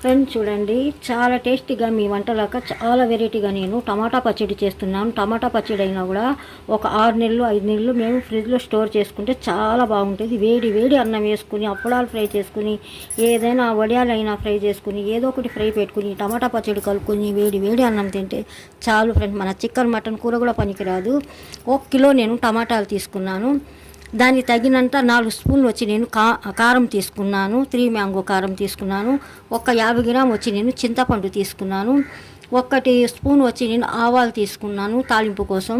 Friends చూడండి చాలా టేస్టీగా మీ వంటలాగా చాలా వెరైటీగా నేను టమాటా పచ్చడి చేస్తున్నాను. టమాటా పచ్చడి అయినా కూడా ఒక ఆరు నెలలు ఐదు నెలలు మేము ఫ్రిడ్జ్లో స్టోర్ చేసుకుంటే చాలా బాగుంటుంది. వేడి వేడి అన్నం వేసుకుని అప్పడాలు ఫ్రై చేసుకుని ఏదైనా వడియాలైనా ఫ్రై చేసుకుని ఏదో ఒకటి ఫ్రై పెట్టుకుని టమాటా పచ్చడి కలుపుకొని వేడి వేడి అన్నం తింటే చాలు ఫ్రెండ్స్ మన చికెన్ మటన్ కూర కూడా పనికిరాదు. ఒక కిలో నేను టమాటాలు తీసుకున్నాను. దానికి తగినంత నాలుగు స్పూన్లు వచ్చి నేను కా కారం తీసుకున్నాను త్రీ మ్యాంగో కారం తీసుకున్నాను ఒక యాభై గ్రామ్ వచ్చి నేను చింతపండు తీసుకున్నాను ఒకటి స్పూన్ వచ్చి నేను ఆవాలు తీసుకున్నాను తాలింపు కోసం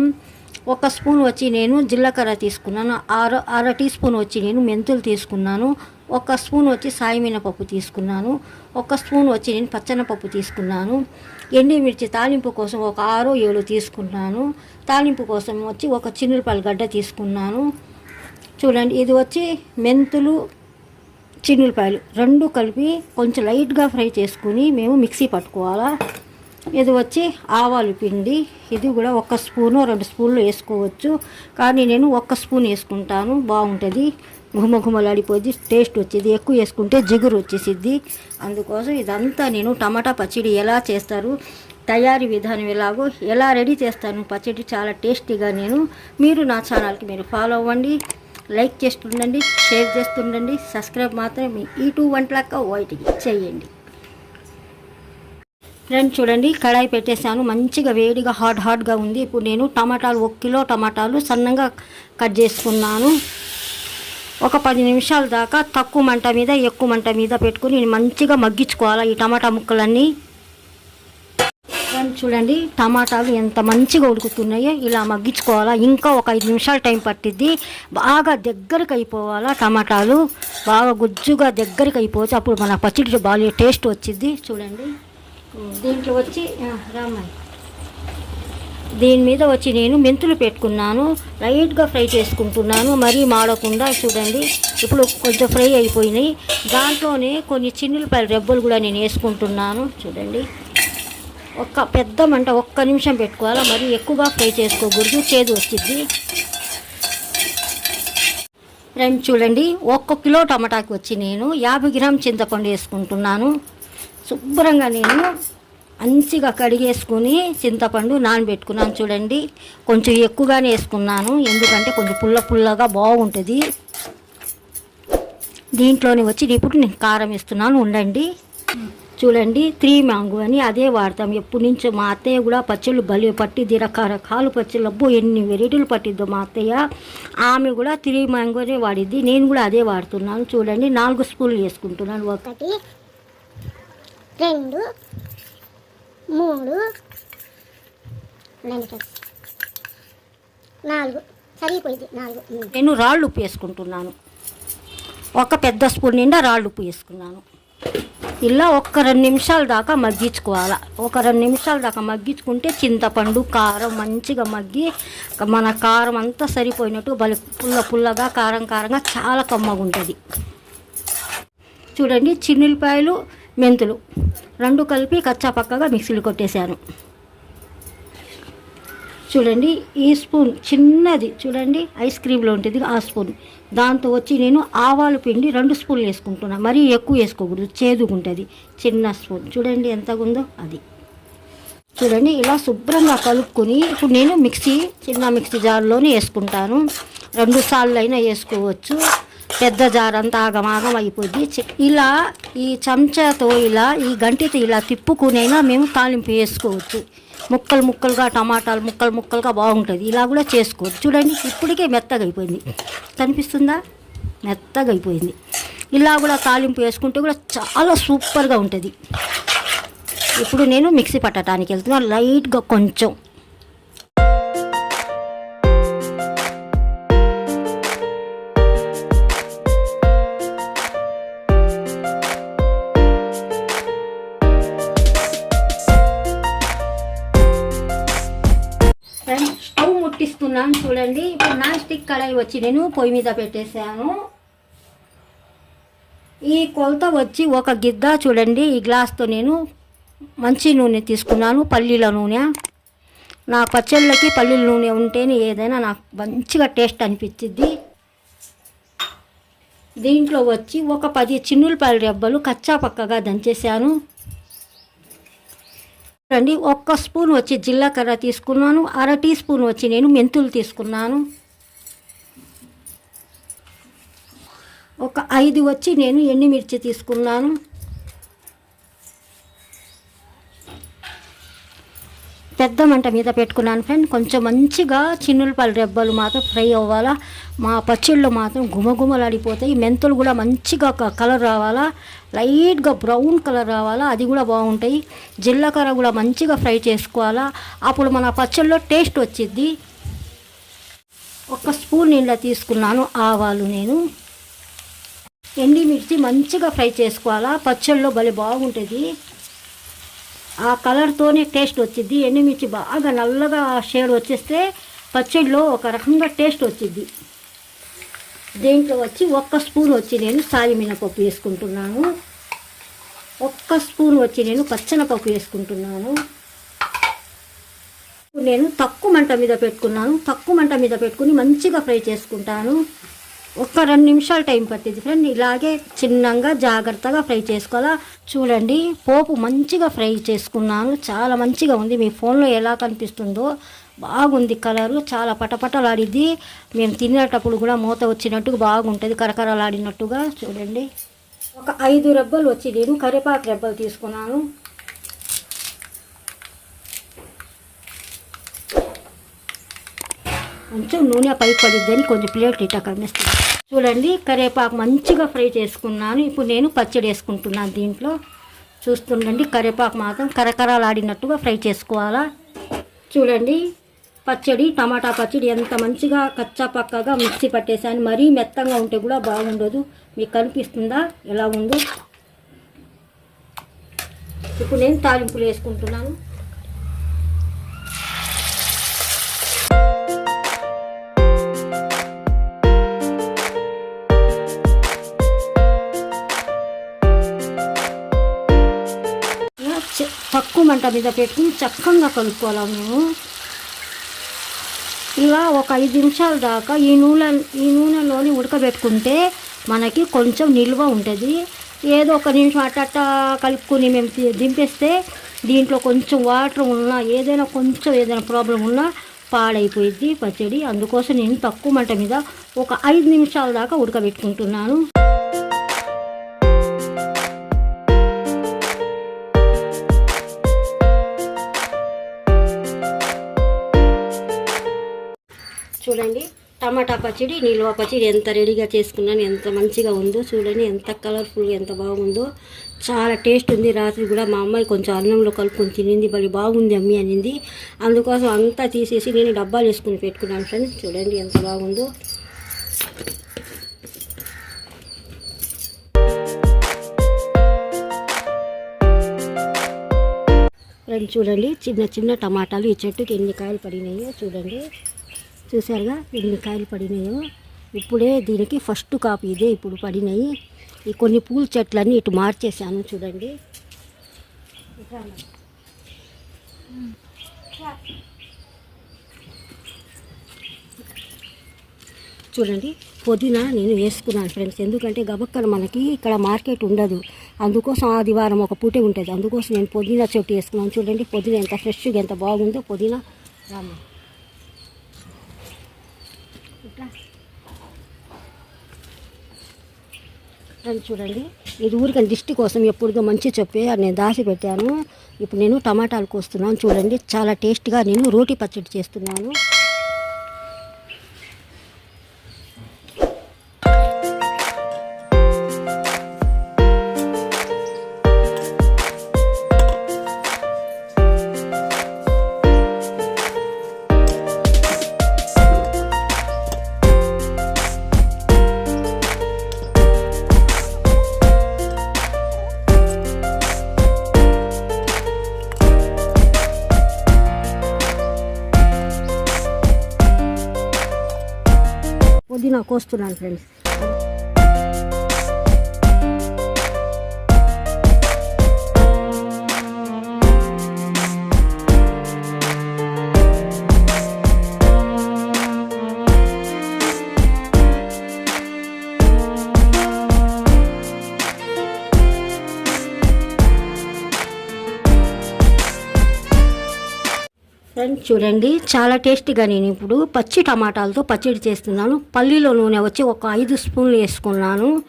ఒక స్పూన్ వచ్చి నేను జీలకర్ర తీసుకున్నాను అర అర టీ స్పూన్ వచ్చి నేను మెంతులు తీసుకున్నాను ఒక స్పూన్ వచ్చి సాయమినపప్పు తీసుకున్నాను ఒక స్పూన్ వచ్చి నేను పచ్చనపప్పు తీసుకున్నాను ఎండిమిర్చి తాలింపు కోసం ఒక ఆరు ఏడు తీసుకున్నాను తాలింపు కోసం వచ్చి ఒక చిన్నులపాయల గడ్డ తీసుకున్నాను చూడండి ఇది వచ్చి మెంతులు చిన్నులపాయలు రెండు కలిపి కొంచెం లైట్గా ఫ్రై చేసుకుని మేము మిక్సీ పట్టుకోవాలా? ఇది వచ్చి ఆవాలు పిండి. ఇది కూడా ఒక స్పూను రెండు స్పూన్లు వేసుకోవచ్చు. కానీ నేను ఒక్క స్పూన్ వేసుకుంటాను బాగుంటుంది. గుమగుమలాడిపోద్ది టేస్ట్ వచ్చేది. ఎక్కువ వేసుకుంటే జిగురు వచ్చేసిద్ది. అందుకోసం ఇదంతా నేను టమాటా పచ్చడి ఎలా చేస్తారు తయారీ విధానం ఎలాగో ఎలా రెడీ చేస్తాను పచ్చడి చాలా టేస్టీగా నేను. మీరు నా ఛానల్కి మీరు ఫాలో అవ్వండి. లైక్ చేస్తుండండి షేర్ చేస్తుండండి సబ్స్క్రైబ్ మాత్రం మీ ఈ టూ వంటలక్క వైట్కి చేయండి. ఫ్రెండ్ చూడండి కడాయి పెట్టేశాను మంచిగా వేడిగా హాట్ హాట్గా ఉంది. ఇప్పుడు నేను టమాటాలు ఒక కిలో టమాటాలు సన్నగా కట్ చేసుకున్నాను. ఒక పది నిమిషాల దాకా తక్కువ మంట మీద ఎక్కువ మంట మీద పెట్టుకుని మంచిగా మగ్గించుకోవాలి ఈ టమాటా ముక్కలన్నీ. ఫ్రెండ్ చూడండి టమాటాలు ఎంత మంచిగా ఉడుకుతున్నాయో ఇలా మగ్గించుకోవాలా. ఇంకా ఒక ఐదు నిమిషాలు టైం పట్టిద్ది. బాగా దగ్గరికి అయిపోవాలా టమాటాలు. బాగా గుజ్జుగా దగ్గరికి అయిపోతే అప్పుడు మన పచ్చడి బాగా టేస్ట్ వచ్చింది చూడండి. దీంట్లో వచ్చి ఆ, రామ్మాయి దీని మీద వచ్చి నేను మెంతులు పెట్టుకున్నాను. లైట్గా ఫ్రై చేసుకుంటున్నాను. మరీ మాడకుండా చూడండి. ఇప్పుడు కొంచెం ఫ్రై అయిపోయినాయి. దాంట్లోనే కొన్ని చిన్నులపాయల రెబ్బలు కూడా నేను వేసుకుంటున్నాను. చూడండి. ఒక్క పెద్ద మంట ఒక్క నిమిషం పెట్టుకోవాలా? మరి ఎక్కువగా ఫ్రై చేసుకోకూడదు చేదు వచ్చింది ఫ్రెండ్స్ చూడండి ఒక్క కిలో టమాటాకి వచ్చి నేను యాభై గ్రామ్ చింతపండు వేసుకుంటున్నాను. శుభ్రంగా నేను మంచిగా కడిగేసుకుని చింతపండు నానబెట్టుకున్నాను చూడండి. కొంచెం ఎక్కువగానే వేసుకున్నాను ఎందుకంటే కొంచెం పుల్ల పుల్లగా బాగుంటుంది. దీంట్లోనే వచ్చి ఇప్పుడు నేను కారం ఇస్తున్నాను ఉండండి. చూడండి త్రీ మ్యాంగో అని అదే వాడతాం. ఎప్పటి నుంచో మా అత్తయ్య కూడా పచ్చళ్ళు బలి పట్టిద్ది రకరకాల పచ్చళ్ళు. అబ్బో ఎన్ని వెరైటీలు పట్టిద్దో మా అత్తయ్య. ఆమె కూడా త్రీ మ్యాంగోనే వాడిద్ది నేను కూడా అదే వాడుతున్నాను. చూడండి నాలుగు స్పూన్లు వేసుకుంటున్నాను ఒక ఒకటి రెండు మూడు నాలుగు సరిపోయింది నాలుగు. నేను రాళ్ళు ఉప్పు వేసుకుంటున్నాను. ఒక పెద్ద స్పూన్ నిండా రాళ్ళు ఉప్పు వేసుకున్నాను. ఇలా ఒక్క రెండు నిమిషాల దాకా మగ్గించుకోవాలి. ఒక రెండు నిమిషాల దాకా మగ్గించుకుంటే చింతపండు కారం మంచిగా మగ్గి మన కారం అంతా సరిపోయినట్టు బలి పుల్ల పుల్లగా కారం కారంగా చాలా కమ్మగా ఉంటుంది. చూడండి చిన్నులపాయలు మెంతులు రెండు కలిపి కచ్చా పక్కగా మిక్సీలు కొట్టేశాను. చూడండి ఈ స్పూన్ చిన్నది చూడండి ఐస్ క్రీమ్లో ఉంటుంది ఆ స్పూన్. దాంతో వచ్చి నేను ఆవాలు పిండి రెండు స్పూన్లు వేసుకుంటున్నా. మరీ ఎక్కువ వేసుకోకూడదు చేదుగుంటుంది చిన్న స్పూన్. చూడండి ఎంత ఉందో అది. చూడండి ఇలా శుభ్రంగా కలుపుకొని ఇప్పుడు నేను మిక్సీ చిన్న మిక్సీ జార్లోనే వేసుకుంటాను. రెండు సార్లు అయినా వేసుకోవచ్చు. పెద్ద జార్ అంతా ఆగమాగం అయిపోద్ది. ఇలా ఈ చెంచాతో ఇలా ఈ గంటితో ఇలా తిప్పుకునైనా మేము తాలింపు వేసుకోవచ్చు. ముక్కలు ముక్కలుగా టమాటాలు ముక్కలు ముక్కలుగా బాగుంటుంది. ఇలా కూడా చేసుకోవచ్చు. చూడండి ఇప్పటికే మెత్తగా అయిపోయింది. కనిపిస్తుందా? మెత్తగా అయిపోయింది. ఇలా కూడా తాలింపు వేసుకుంటే కూడా చాలా సూపర్గా ఉంటుంది. ఇప్పుడు నేను మిక్సీ పట్టడానికి వెళ్తున్నాను లైట్గా కొంచెం నాన్ వచ్చి నేను పొయ్యి మీద పెట్టేశాను. ఈ కొలత వచ్చి ఒక గిద్ద చూడండి ఈ గ్లాస్తో నేను మంచి నూనె తీసుకున్నాను పల్లీల నూనె. నా పచ్చళ్ళకి పల్లీల నూనె ఉంటేనే ఏదైనా నాకు మంచిగా టేస్ట్ అనిపించింది దీంట్లో వచ్చి ఒక పది చిన్నులపాయల రెబ్బలు కచ్చా పక్కగా దంచేసాను రండి ఒక్క స్పూన్ వచ్చి జీలకర్ర తీసుకున్నాను అర టీ స్పూన్ వచ్చి నేను మెంతులు తీసుకున్నాను. ఒక ఐదు వచ్చి నేను ఎండుమిర్చి తీసుకున్నాను? పెద్ద మంట మీద పెట్టుకున్నాను ఫ్రెండ్. కొంచెం మంచిగా చిన్నులపాయల రెబ్బలు మాత్రం ఫ్రై అవ్వాలా? మా పచ్చళ్ళు మాత్రం గుమగుమలాడిపోతాయి. మెంతులు కూడా మంచిగా క- కలర్ రావాలా? లైట్గా బ్రౌన్ కలర్ రావాలా? అది కూడా బాగుంటాయి. జీలకర్ర కూడా మంచిగా ఫ్రై చేసుకోవాలా? అప్పుడు మన పచ్చళ్ళలో టేస్ట్ వచ్చిద్ది. ఒక స్పూన్ నీళ్ళ తీసుకున్నాను ఆవాలు నేను. ఎండిమిర్చి మంచిగా ఫ్రై చేసుకోవాలా? పచ్చళ్ళలో భలే బాగుంటుంది. ఆ కలర్తోనే టేస్ట్ వచ్చింది ఎండిమిర్చి బాగా నల్లగా షేడ్ వచ్చేస్తే పచ్చడిలో ఒక రకంగా టేస్ట్ వచ్చింది దీంట్లో వచ్చి ఒక్క స్పూన్ వచ్చి నేను సాయి మినపప్పు వేసుకుంటున్నాను. ఒక్క స్పూన్ వచ్చి నేను పచ్చనపప్పు వేసుకుంటున్నాను. నేను తక్కువ మంట మీద పెట్టుకున్నాను. తక్కువ మంట మీద పెట్టుకుని మంచిగా ఫ్రై చేసుకుంటాను. ఒక్క రెండు నిమిషాలు టైం పట్టింది ఫ్రెండ్ ఇలాగే చిన్నగా జాగ్రత్తగా ఫ్రై చేసుకోవాలా? చూడండి పోపు మంచిగా ఫ్రై చేసుకున్నాను. చాలా మంచిగా ఉంది. మీ ఫోన్లో ఎలా కనిపిస్తుందో బాగుంది కలరు. చాలా పటపటలాడిద్ది. మేము తినేటప్పుడు కూడా మూత వచ్చినట్టుగా బాగుంటుంది. కరకరలాడినట్టుగా చూడండి. ఒక ఐదు రెబ్బలు వచ్చి నేను కరివేపాకు రెబ్బలు తీసుకున్నాను. కొంచెం నూనె పై పడిద్దని కొంచెం ప్లేట్ ఇట్లా కనిపిస్తుంది. చూడండి కరివేపాకు మంచిగా ఫ్రై చేసుకున్నాను. ఇప్పుడు నేను పచ్చడి వేసుకుంటున్నాను దీంట్లో. చూస్తుండండి కరివేపాకు మాత్రం కరకరలాడినట్టుగా ఫ్రై చేసుకోవాలా. చూడండి పచ్చడి టమాటా పచ్చడి ఎంత మంచిగా కచ్చా పక్కగా మిక్సీ పట్టేసాను మరీ మెత్తంగా ఉంటే కూడా బాగుండదు. మీకు కనిపిస్తుందా? ఎలా ఉందో. ఇప్పుడు నేను తాలింపులు వేసుకుంటున్నాను. తక్కువ మంట మీద పెట్టుకుని చక్కగా కలుపుకోవాలి మేము ఇలా ఒక ఐదు నిమిషాల దాకా ఈ నూనె ఈ నూనెలోని ఉడకబెట్టుకుంటే మనకి కొంచెం నిల్వ ఉంటుంది. ఏదో ఒక నిమిషం అట్ట కలుపుకొని మేము దింపేస్తే దీంట్లో కొంచెం వాటర్ ఉన్నా ఏదైనా కొంచెం ఏదైనా ప్రాబ్లం ఉన్నా పాడైపోయింది పచ్చడి. అందుకోసం నేను తక్కువ మంట మీద ఒక ఐదు నిమిషాల దాకా ఉడకబెట్టుకుంటున్నాను. చూడండి. టమాటా పచ్చడి నిల్వ పచ్చడి ఎంత రెడీగా చేసుకున్నాను ఎంత మంచిగా ఉందో చూడండి. ఎంత కలర్ఫుల్గా ఎంత బాగుందో. చాలా టేస్ట్ ఉంది. రాత్రి కూడా మా అమ్మాయి కొంచెం అన్నంలో కలుపుకొని తినింది. మరి బాగుంది అమ్మి అనింది. అందుకోసం అంతా తీసేసి నేను డబ్బాలు వేసుకుని పెట్టుకున్నాను ఫ్రెండ్స్. చూడండి ఎంత బాగుందో. ఫ్రెండ్స్ చూడండి. చిన్న చిన్న టమాటాలు ఈ చెట్టుకి ఎన్ని కాయలు పడినాయో చూడండి. చూసారుగా ఎన్ని కాయలు పడినాయో. ఇప్పుడే దీనికి ఫస్ట్ కాపు ఇదే ఇప్పుడు పడినాయి. ఈ కొన్ని పూల చెట్లన్నీ ఇటు మార్చేసాను చూడండి. చూడండి పుదీనా నేను వేసుకున్నాను ఫ్రెండ్స్. ఎందుకంటే గబక్కన మనకి ఇక్కడ మార్కెట్ ఉండదు. అందుకోసం ఆదివారం ఒక పూటే ఉంటుంది. అందుకోసం నేను పుదీనా చెట్టు వేసుకున్నాను. చూడండి పుదీనా ఎంత ఫ్రెష్గా ఎంత బాగుందో. పుదీనా రామా ఫ్రెండ్స్ చూడండి. ఇది ఊరికని దిష్టి కోసం ఎప్పుడుదో మంచి చెప్పి నేను దాచి పెట్టాను. ఇప్పుడు నేను టమాటాలు కోస్తున్నాను చూడండి. చాలా టేస్ట్గా నేను రోటి పచ్చడి చేస్తున్నాను. పుదీనా కోస్తున్నాను ఫ్రెండ్స్ చూడండి. చాలా టేస్టీగా నేను ఇప్పుడు పచ్చి టమాటాలతో పచ్చడి చేస్తున్నాను. పల్లీలో నూనె వచ్చి ఒక ఐదు స్పూన్లు వేసుకున్నాను.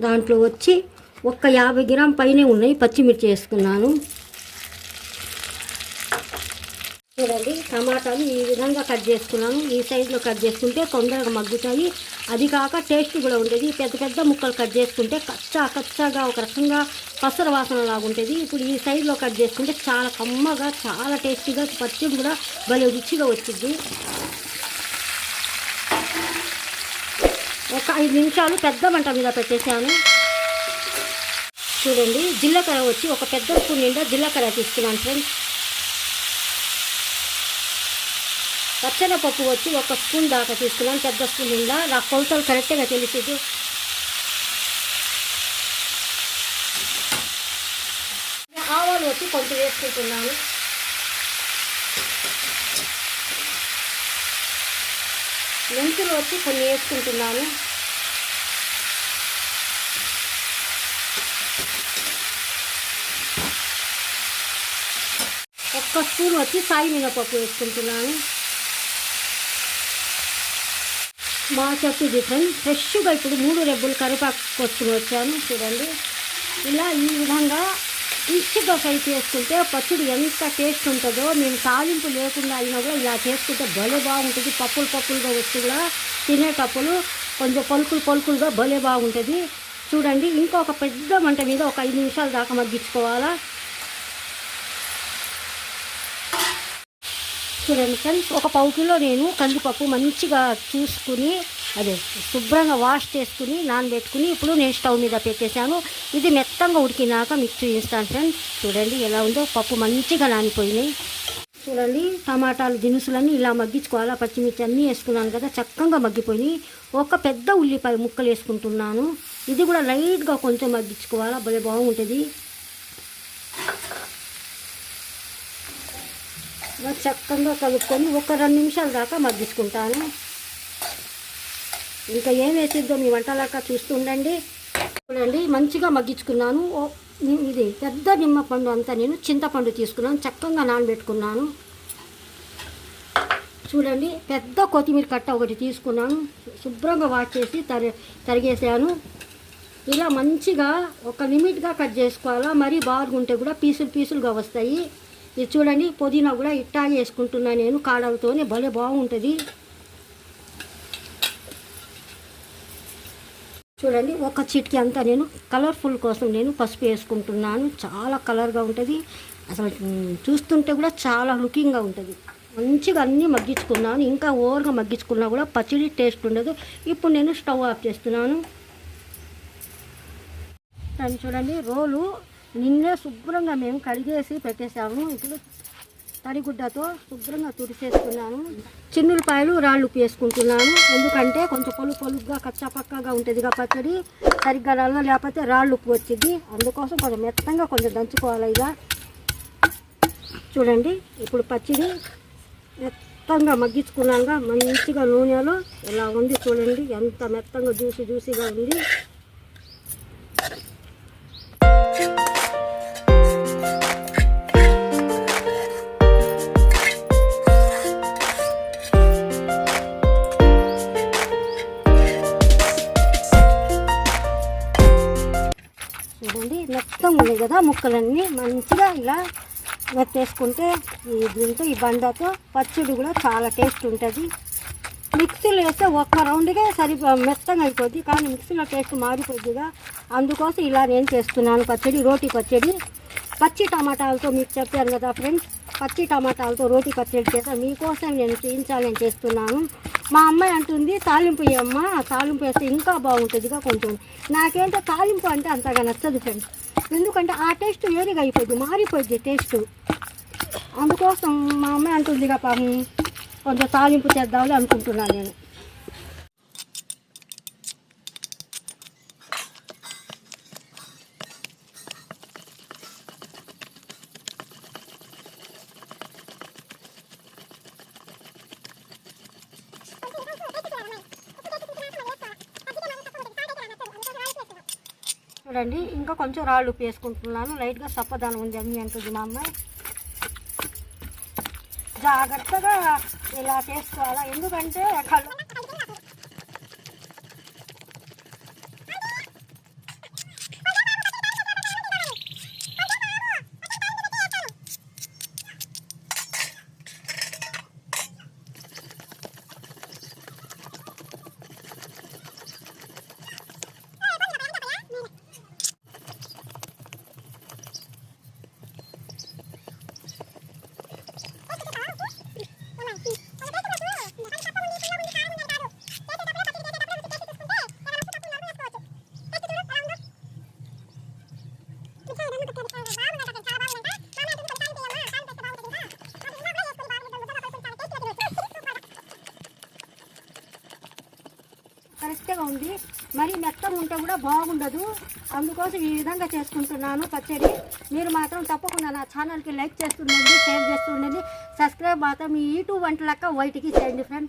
దాంట్లో వచ్చి ఒక యాభై గ్రామ్ పైనే ఉన్నాయి. పచ్చిమిర్చి వేసుకున్నాను. చూడండి టమాటాలు ఈ విధంగా కట్ చేసుకున్నాను ఈ సైజులో కట్ చేసుకుంటే తొందరగా మగ్గుతాయి. అది కాక టేస్ట్ కూడా ఉంటుంది పెద్ద పెద్ద ముక్కలు కట్ చేసుకుంటే కచ్చా కచ్చాగా ఒక రకంగా పసర వాసన లాగా ఉంటుంది ఇప్పుడు ఈ సైజులో కట్ చేసుకుంటే చాలా కమ్మగా చాలా టేస్టీగా పచ్చడి కూడా భలే రుచిగా వచ్చింది. ఒక ఐదు నిమిషాలు పెద్ద మంట మీద పెట్టేశాను. చూడండి జీలకర్ర వచ్చి ఒక పెద్ద స్పూన్ నిండా జీలకర్ర తీసుకున్నాను ఫ్రెండ్స్ పచ్చనపప్పు వచ్చి ఒక స్పూన్ దాకా తీసుకున్నాను పెద్ద స్పూన్ ఉందా? నాకు కొలతలు కరెక్ట్గా తెలిసేది ఆవాలు వచ్చి కొంచెం వేసుకుంటున్నాను. మెంతులు వచ్చి కొన్ని వేసుకుంటున్నాను. ఒక్క స్పూన్ వచ్చి సాయి మినపప్పు వేసుకుంటున్నాను. మా చెట్టు డిఫరెంట్ ఫ్రెష్గా ఇప్పుడు మూడు రెబ్బులు కరివేపాకు కొట్టుకుని వచ్చాను. చూడండి. ఇలా ఈ విధంగా మంచిగా ఫ్రై చేసుకుంటే పచ్చడి ఎంత టేస్ట్ ఉంటుందో మేము తాలింపు లేకుండా అయినా కూడా ఇలా చేసుకుంటే భలే బాగుంటుంది. పప్పులు పప్పులుగా వచ్చి కూడా తినేటప్పుడు కొంచెం పలుకులు పలుకులుగా భలే బాగుంటుంది. చూడండి ఇంకొక పెద్ద మంట మీద ఒక ఐదు నిమిషాల దాకా మగ్గించుకోవాలా. చూడండి ఫ్రెండ్స్ ఒక పావు కిలో నేను కందిపప్పు మంచిగా చూసుకుని అదే శుభ్రంగా వాష్ చేసుకుని నానబెట్టుకుని ఇప్పుడు నేను స్టవ్ మీద పెట్టేశాను. ఇది మెత్తంగా ఉడికినాక మిక్స్ చేస్తాను ఫ్రెండ్స్. చూడండి ఎలా ఉందో పప్పు మంచిగా నానిపోయినాయి. చూడండి టమాటాలు దినుసులన్నీ ఇలా మగ్గించుకోవాలా పచ్చిమిర్చి అన్నీ వేసుకున్నాను కదా చక్కగా మగ్గిపోయినాయి. ఒక పెద్ద ఉల్లిపాయ ముక్కలు వేసుకుంటున్నాను. ఇది కూడా లైట్గా కొంచెం మగ్గించుకోవాలా భలే బాగుంటుంది. ఇలా చక్కగా కలుపుకొని ఒక రెండు నిమిషాల దాకా మగ్గించుకుంటాను. ఇంకా ఏం వేసిద్దో మీ వంటలాగా లాగా చూస్తుండండి చూడండి మంచిగా మగ్గించుకున్నాను. ఓ- ఇది పెద్ద నిమ్మపండు అంతా నేను చింతపండు తీసుకున్నాను. చక్కగా నానబెట్టుకున్నాను. చూడండి పెద్ద కొత్తిమీర కట్ట ఒకటి తీసుకున్నాను. శుభ్రంగా వాష్ చేసి తరి తరిగేసాను ఇలా మంచిగా ఒక లిమిట్గా కట్ చేసుకోవాలా? మరీ బాగుంటే కూడా పీసులు పీసులుగా వస్తాయి. ఇది చూడండి పుదీనా కూడా ఇట్టా వేసుకుంటున్నా నేను కాడలతోనే భలే బాగుంటుంది. చూడండి ఒక చిటికి అంతా నేను కలర్ఫుల్ కోసం నేను పసుపు వేసుకుంటున్నాను. చాలా కలర్గా ఉంటుంది. అసలు చూస్తుంటే కూడా చాలా లుకింగ్గా ఉంటుంది. మంచిగా అన్నీ మగ్గించుకున్నాను. ఇంకా ఓవర్గా మగ్గించుకున్నా కూడా పచ్చడి టేస్ట్ ఉండదు. ఇప్పుడు నేను స్టవ్ ఆఫ్ చేస్తున్నాను. దాన్ని చూడండి రోలు నిన్నే శుభ్రంగా మేము కడిగేసి పెట్టేసాము ఇప్పుడు తడిగుడ్డతో శుభ్రంగా తుడిచేసుకున్నాను. చిన్నులపాయలు రాళ్ళు వేసుకుంటున్నాను ఎందుకంటే కొంచెం పొలు పొలుగ్గా కచ్చాపక్కగా ఉంటుందిగా పచ్చడి. సరిగ్గా రాళ్ళ లేకపోతే రాళ్ళు ఉప్పు వచ్చింది అందుకోసం కొంచెం మెత్తంగా కొంచెం దంచుకోవాలి ఇక చూడండి ఇప్పుడు పచ్చడి మెత్తంగా మగ్గించుకున్నాక మంచిగా నూనెలో ఇలా ఉంది చూడండి. ఎంత మెత్తంగా జ్యూసి జ్యూసీగా ఉంది. ముక్కలన్నీ మంచిగా ఇలా మెత్తేసుకుంటే ఈ దీంతో ఈ బండతో పచ్చడి కూడా చాలా టేస్ట్ ఉంటుంది. మిక్సీలో వేస్తే ఒక్క రౌండ్గా సరి మెత్తగా అయిపోద్ది. కానీ మిక్సీలో టేస్ట్ మారిపోద్దిగా. అందుకోసం ఇలా నేను చేస్తున్నాను పచ్చడి రోటి పచ్చడి. పచ్చి టమాటాలతో మీకు చెప్పాను కదా ఫ్రెండ్స్. పచ్చి టమాటాలతో రోటి పచ్చడి చేస్తా. మీకోసం నేను చేయించాలని చేస్తున్నాను. మా అమ్మాయి అంటుంది తాలింపు అమ్మ తాలింపు వేస్తే ఇంకా బాగుంటుందిగా కొంచెం. నాకేంటో తాలింపు అంటే అంతగా నచ్చదు ఫ్రెండ్స్. ఎందుకంటే ఆ టేస్ట్ వేరుగా అయిపోద్ది మారిపోద్ది టేస్ట్. అందుకోసం మా అమ్మాయి అంటుందిగా పాపం కొంచెం తాలింపు చేద్దామని అనుకుంటున్నాను నేను. చూడండి ఇంకా కొంచెం రాళ్ళు పేసుకుంటున్నాను లైట్గా సప్పదానం ఉంది అమ్మి అంటుంది మా అమ్మాయి. జాగ్రత్తగా ఇలా చేసుకోవాలా? ఎందుకంటే కళ్ళు కరెక్ట్గా ఉంది. మరి మెత్తం ఉంటే కూడా బాగుండదు. అందుకోసం ఈ విధంగా చేసుకుంటున్నాను పచ్చడి. మీరు మాత్రం తప్పకుండా నా ఛానల్కి లైక్ చేస్తుండండి షేర్ చేస్తుండండి. సబ్స్క్రైబ్ మాత్రం మీ యూట్యూబ్ వంట లెక్క వైట్కి చేయండి ఫ్రెండ్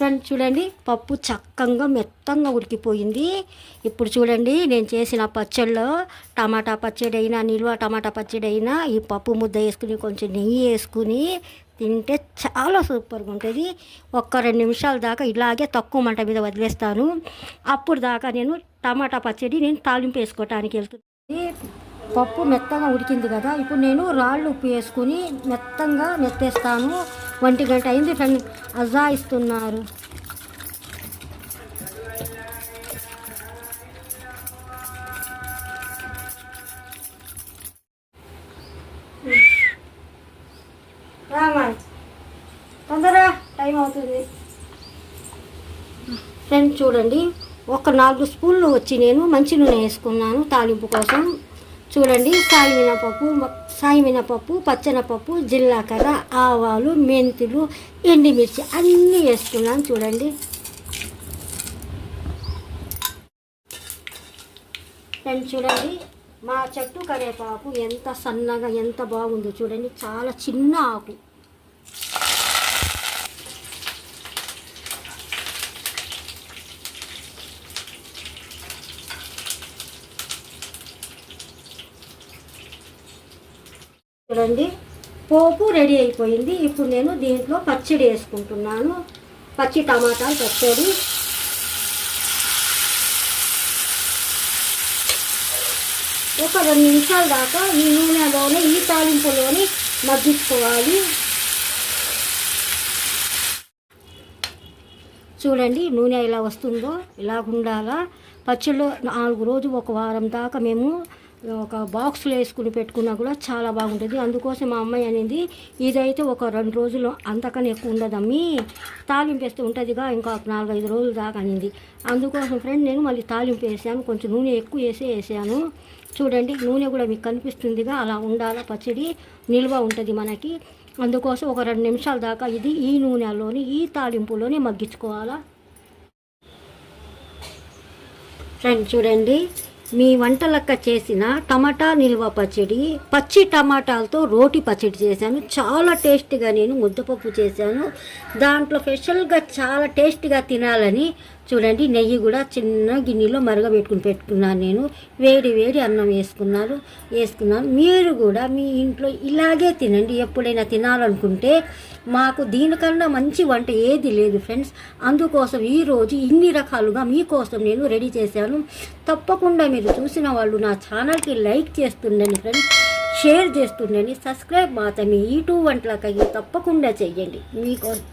ఫ్రెండ్స్ చూడండి పప్పు చక్కగా మెత్తంగా ఉడికిపోయింది. ఇప్పుడు చూడండి నేను చేసిన పచ్చళ్ళలో టమాటా పచ్చడి అయినా నిల్వ టమాటా పచ్చడి అయినా ఈ పప్పు ముద్ద వేసుకుని కొంచెం నెయ్యి వేసుకుని తింటే చాలా సూపర్గా ఉంటుంది. ఒక్క రెండు నిమిషాల దాకా ఇలాగే తక్కువ మంట మీద వదిలేస్తాను. అప్పుడు దాకా నేను టమాటా పచ్చడి నేను తాలింపు వేసుకోవటానికి వెళ్తుంది పప్పు మెత్తగా ఉడికింది కదా ఇప్పుడు నేను రాళ్ళు ఉప్పు వేసుకుని మెత్తంగా మెత్తేస్తాను. ఒంటి గంట అయింది ఫ్రెండ్ అజా ఇస్తున్నారు తొందరగా టైం అవుతుంది. ఫ్రెండ్ చూడండి. ఒక నాలుగు స్పూన్లు వచ్చి నేను మంచి నూనె వేసుకున్నాను తాలింపు కోసం. చూడండి సాయి మినపప్పు సాయమినపప్పు పచ్చనపప్పు జీలకర్ర ఆవాలు మెంతులు ఎండిమిర్చి అన్నీ వేసుకున్నాను చూడండి. ఫ్రెండ్ చూడండి మా చెట్టు కరివేపాకు ఎంత సన్నగా ఎంత బాగుందో చూడండి. చాలా చిన్న ఆకు. చూడండి. పోపు రెడీ అయిపోయింది. ఇప్పుడు నేను దీంట్లో పచ్చడి వేసుకుంటున్నాను. పచ్చి టమాటాలు పచ్చడి. ఒక రెండు నిమిషాల దాకా ఈ నూనెలోనే ఈ తాలింపులోనే మగ్గించుకోవాలి. చూడండి నూనె ఎలా వస్తుందో ఇలా ఉండాలా? పచ్చళ్ళు నాలుగు రోజు ఒక వారం దాకా మేము ఒక బాక్స్లో వేసుకుని పెట్టుకున్నా కూడా చాలా బాగుంటుంది. అందుకోసం మా అమ్మాయి అనేది ఇదైతే ఒక రెండు రోజులు అంతకన్నా ఎక్కువ ఉండదమ్మి తాలింపు వేస్తే ఉంటుందిగా ఇంకా ఒక నాలుగైదు రోజులు దాకా అనింది. అందుకోసం ఫ్రెండ్ నేను మళ్ళీ తాలింపు వేసాను కొంచెం నూనె ఎక్కువ వేసి వేసాను. చూడండి నూనె కూడా మీకు కనిపిస్తుందిగా అలా ఉండాలా పచ్చడి నిల్వ ఉంటుంది మనకి. అందుకోసం ఒక రెండు నిమిషాల దాకా ఇది ఈ నూనెలోని ఈ తాలింపులోనే మగ్గించుకోవాలా. ఫ్రెండ్ చూడండి మీ వంటలక్క చేసిన టమాటా నిల్వ పచ్చడి పచ్చి టమాటాలతో రోటి పచ్చడి చేశాను. చాలా టేస్టీగా నేను ముద్దపప్పు చేశాను. దాంట్లో స్పెషల్గా చాలా టేస్టీగా తినాలని చూడండి నెయ్యి కూడా చిన్న గిన్నెలో మరగబెట్టుకుని పెట్టుకున్నాను నేను. వేడి వేడి అన్నం వేసుకున్నారు వేసుకున్నాను. మీరు కూడా మీ ఇంట్లో ఇలాగే తినండి. ఎప్పుడైనా తినాలనుకుంటే మాకు దీనికన్నా మంచి వంట ఏది లేదు ఫ్రెండ్స్. అందుకోసం ఈరోజు ఇన్ని రకాలుగా మీకోసం నేను రెడీ చేశాను. తప్పకుండా మీరు చూసిన వాళ్ళు నా ఛానల్కి లైక్ చేస్తుండండి ఫ్రెండ్స్. షేర్ చేస్తుండండి. సబ్స్క్రైబ్ మాత్రమే. ఈ టూ వంటలకై తప్పకుండా చెయ్యండి. మీకోసం